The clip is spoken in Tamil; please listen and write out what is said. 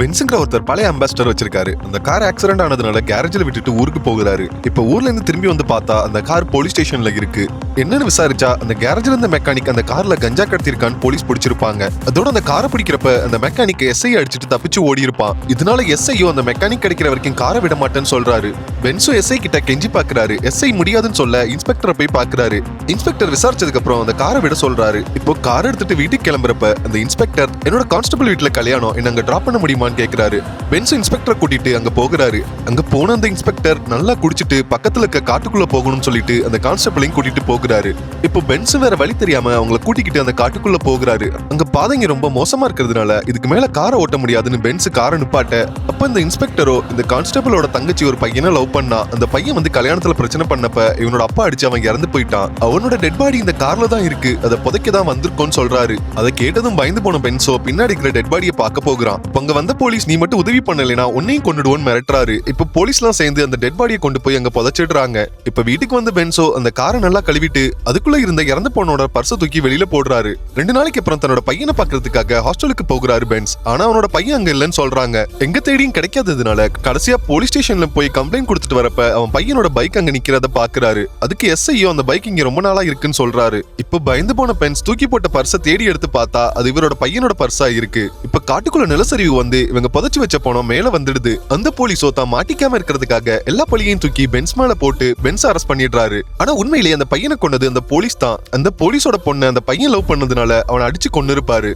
பென்ஸுங்கிற ஒருத்தர் பழைய அம்பாசிடர் வச்சிருக்காரு. அந்த கார் ஆக்சிடென்ட் ஆனதுனால கேரேஜில் விட்டுட்டு ஊருக்கு போகிறாரு. இப்ப ஊர்ல இருந்து திரும்பி வந்து பார்த்தா அந்த கார் போலீஸ் ஸ்டேஷன்ல இருக்கு. என்னன்னு விசாரிச்சா அந்த கேரேஜ்ல இருந்த மெக்கானிக் அந்த கார்ல கஞ்சா கடத்திருக்கான்னு போலீஸ் பிடிச்சிருப்பாங்க. அதோட அந்த காரை பிடிக்கிறப்ப அந்த மெக்கானிக் எஸ்ஐ அடிச்சுட்டு தப்பிச்சு ஓடி இருப்பான் இதனால எஸ்ஐயோ அந்த மெக்கானிக் கிடைக்கிற வரைக்கும் காரை விட மாட்டேன்னு சொல்றாரு. பென்சோ எஸ்ஐ கிட்ட கெஞ்சி பாக்குறாரு. எஸ்ஐ முடியாதுன்னு சொல்ல இன்ஸ்பெக்டரை போய் பாக்குறாரு. இன்ஸ்பெக்டர் விசாரிச்சதுக்கு அப்புறம் அந்த காரை விட சொல்றாரு. இப்போ கார் எடுத்துட்டு வீட்டுக்கு கிளம்புறப்ப அந்த இன்ஸ்பெக்டர் என்னோட கான்ஸ்டபிள் வீட்டுல கல்யாணம் என்ன அங்க டிராப் பண்ண முடியுமான்னு கேக்குறாரு. பென்சோ இன்ஸ்பெக்டரை கூட்டிட்டு அங்க போகிறாரு. அங்க போன அந்த இன்ஸ்பெக்டர் நல்லா குடிச்சிட்டு பக்கத்துல இருக்க காட்டுக்குள்ள போகணும்னு சொல்லிட்டு அந்த கான்ஸ்டபிளையும் கூட்டிட்டு போகிறாரு. இப்போ பென்ஸ் வேற வழி தெரியாம அவங்கள கூட்டிக்கிட்டு அந்த காட்டுக்குள்ள போகிறாரு. அங்க பாதைங்க ரொம்ப மோசமா இருக்கிறதுனால இதுக்கு மேல காரை ஓட்ட முடியாதுன்னு பென்ஸ் காரை நிப்பாட்ட அப்ப இந்த இன்ஸ்பெக்டரோ இந்த கான்ஸ்டபிளோட தங்கச்சி ஒரு பையனை லவ் பண்ணா அந்த பையன் வந்து கல்யாணத்துல பிரச்சனை பண்ணப்ப இவனோட அப்பா அடிச்சு அவன் இறந்து போயிட்டான். அவனோட டெட் பாடி இந்த கார்ல தான் இருக்கு அதை புதைக்க தான் வந்திருக்கோம்னு சொல்றாரு. அதை கேட்டதும் பயந்து போன பென்சோ பின்னாடி இருக்கிற டெட் பாடியை பார்க்க போகிறான். அங்க வந்த போலீஸ் நீ மட்டும் உதவி பண்ணலைனா உன்னையும் கொண்டுடுவோன்னு மிரட்டுறாரு. இப்ப போலீஸ்லாம் சேர்ந்து அந்த டெட் பாடியை கொண்டு போய் அங்க புதைச்சிடுறாங்க. இப்ப வீட்டுக்கு வந்த பென்சோ அந்த காரை நல்லா கழுவிட்டு அதுக்குள்ள இருந்த இறந்து போனோட பர்ச தூக்கி வெளியில போடுறாரு. ரெண்டு நாளைக்கு அப்புறம் தன்னோட பையனை பாக்குறதுக்காக ஹாஸ்டலுக்கு போகிறாரு பென்ஸ். ஆனா அவனோட பையன் அங்க இல்லைன்னு சொல்றாங்க. எங்க தேடியும் கிடைக்காததுனால கடைசியா போலீஸ் ஸ்டேஷன்ல போய் கம்ப்ளைண்ட் கொடுத்துட்டு வரப்ப அவன் பையனோட பைக் அங்க நிக்கிறத பாக்குறாரு. அதுக்கு எஸ்ஐயோ அந்த பைக் இங்க ரொம்ப நாளா இருக்குன்னு சொல்றாரு. இப்ப பயந்து போன பென்ஸ் தூக்கி போட்ட பர்ஸை தேடி எடுத்து பார்த்தா அது இவரோட பையனோட பர்ஸா இருக்கு. இப்ப காட்டுக்குள்ள நிலசரிவு வந்து இவங்க புதைச்சு வச்ச போனோம் மேல வந்துடுது. அந்த போலீஸோ தான் மாட்டிக்காம இருக்கிறதுக்காக எல்லா பழியையும் தூக்கி பென்ஸ் மேல போட்டு பென்ஸ் அரெஸ்ட் பண்ணிடுறாரு. ஆனா உண்மையிலேயே அந்த பையனை கொண்டது. அந்த போலீஸ் தான் அந்த போலீஸோட பொண்ணு அந்த பையன் லவ் பண்ணதுனால அவனை அடிச்சு கொண்டு இருப்பாரு